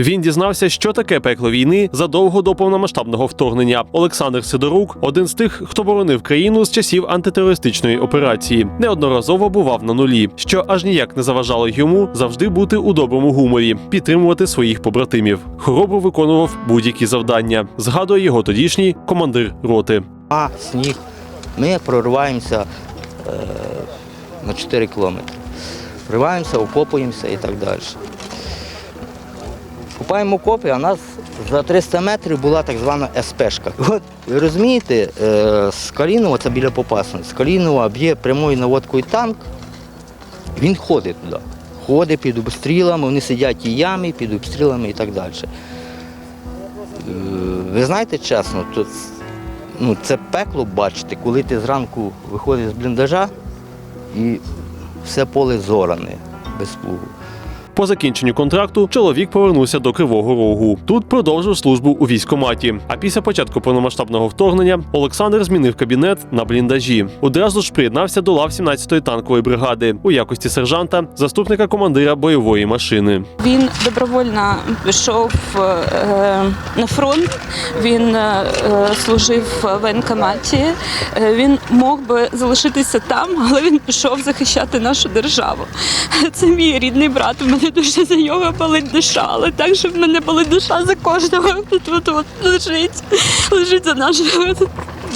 Він дізнався, що таке пекло війни задовго до повномасштабного вторгнення. Олександр Сидорук один з тих, хто боронив країну з часів антитерористичної операції. Неодноразово бував на нулі, що аж ніяк не заважало йому завжди бути у доброму гуморі, підтримувати своїх побратимів. Хоробро виконував будь-які завдання. Згадує його тодішній командир роти. А, сніг. Ми прориваємося е, на 4 кілометри. Прориваємося, окопуємося і так далі. Купаємо окопи, а у нас за 300 метрів була так звана СПшка. От, ви розумієте, е, з Калінова, це біля Попасної, з Калінова б'є прямою наводкою танк, він ходить туди. Ходить під обстрілами, вони сидять тій ямі під обстрілами і так далі. Е, Ви знаєте чесно, тут ну, це пекло бачити, коли ти зранку виходиш з бліндажа і все поле зоране без плугу. По закінченню контракту чоловік повернувся до Кривого Рогу. Тут продовжив службу у військкоматі. А після початку повномасштабного вторгнення Олександр змінив кабінет на бліндажі. Одразу ж приєднався до лав 17-ї танкової бригади у якості сержанта, заступника командира бойової машини. Він добровольно пішов е, на фронт. Він е, служив в воєнкоматі. Е, Він мог би залишитися там, але він пішов захищати нашу державу. Це мій рідний брат. У мене дуже за нього болить душа, але так, що в мене болить душа за кожного. Тут от, от лежить, лежить за нашу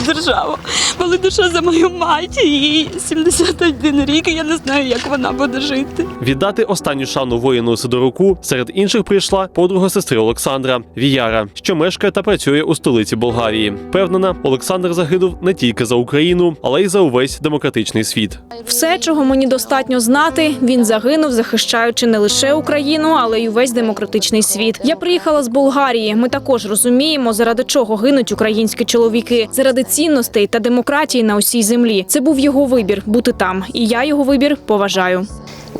державу. Болить душа за мою мать. Їй 71 рік. і Я не знаю, як вона буде жити. Віддати останню шану воїну Сидоруку серед інших прийшла подруга сестри Олександра Віяра, що мешкає та працює у столиці Болгарії. Певнена, Олександр загинув не тільки за Україну, але й за увесь демократичний світ. Все, чого мені достатньо знати, він загинув, захищаючи не лише Україну, але й увесь демократичний світ. Я приїхала з Болгарії. Ми також розуміємо, заради чого гинуть українські чоловіки, заради цінностей та демократії на усій землі. Це був його вибір бути там, і я його вибір поважаю.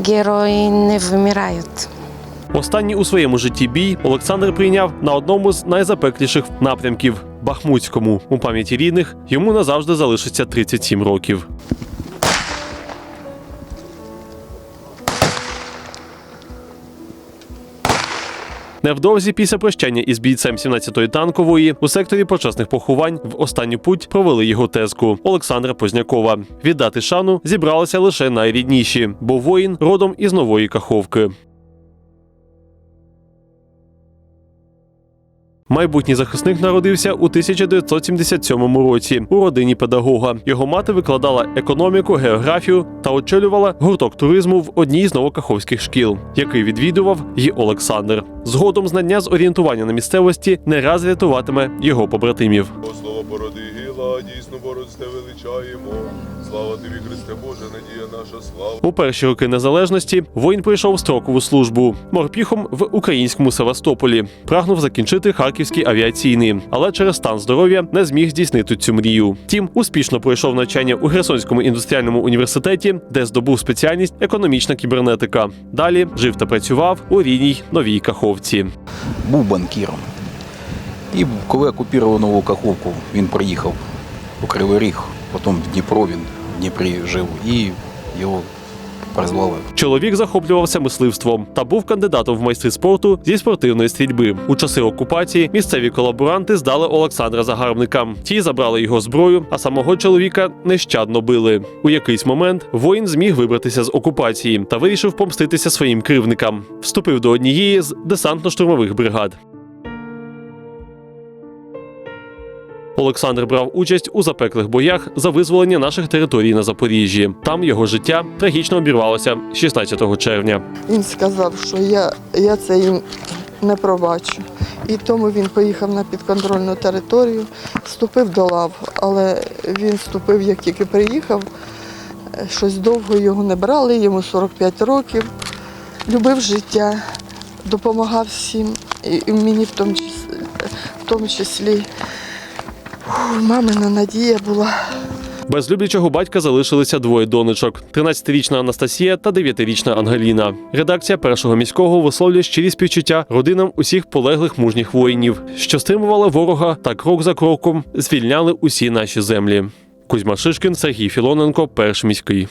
Герої не вмирають. Останній у своєму житті бій Олександр прийняв на одному з найзапекліших напрямків Бахмутському. У пам'яті рідних йому назавжди залишиться 37 років. Невдовзі після прощання із бійцем 17-ї танкової у секторі почесних поховань в останню путь провели його тезку Олександра Познякова. Віддати шану зібралися лише найрідніші, бо воїн родом із нової каховки. Майбутній захисник народився у 1977 році у родині педагога. Його мати викладала економіку, географію та очолювала гурток туризму в одній з новокаховських шкіл, який відвідував її Олександр. Згодом знання з орієнтування на місцевості не раз рятуватиме його побратимів. Слово бороди дійсно борозте величаємо. Слава тобі, Христе Боже, надія наша слава. У перші роки незалежності воїн пройшов строкову службу морпіхом в українському Севастополі. Прагнув закінчити харківський авіаційний, але через стан здоров'я не зміг здійснити цю мрію. Втім, успішно пройшов навчання у Херсонському індустріальному університеті, де здобув спеціальність економічна кібернетика. Далі жив та працював у рідній новій каховці. був банкіром. І коли окупували нову Каховку, він приїхав у Кривий Ріг, потім в Дніпро він в Дніпрі жив і його призвали Чоловік захоплювався мисливством та був кандидатом в майстри спорту зі спортивної стрільби. У часи окупації місцеві колаборанти здали Олександра загарбникам. Ті забрали його зброю, а самого чоловіка нещадно били. У якийсь момент воїн зміг вибратися з окупації та вирішив помститися своїм кривникам. Вступив до однієї з десантно-штурмових бригад. Олександр брав участь у запеклих боях за визволення наших територій на Запоріжжі. Там його життя трагічно обірвалося 16 червня. Він сказав, що я, я це їм не пробачу. І тому він поїхав на підконтрольну територію, вступив до лав, але він вступив, як тільки приїхав. Щось довго його не брали, йому 45 років. Любив життя, допомагав всім, і мені в тому числі. В тому числі. Мамина надія була. Без люблячого батька залишилися двоє донечок: 13-річна Анастасія та 9-річна Ангеліна. Редакція першого міського висловлює щирі співчуття родинам усіх полеглих мужніх воїнів, що стримували ворога та крок за кроком звільняли усі наші землі. Кузьма Шишкін, Сергій Філоненко, перший міський.